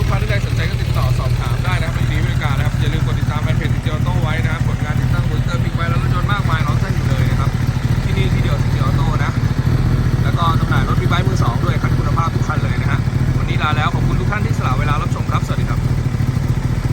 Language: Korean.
ลูกค้าท่านใดสนใจก็ติด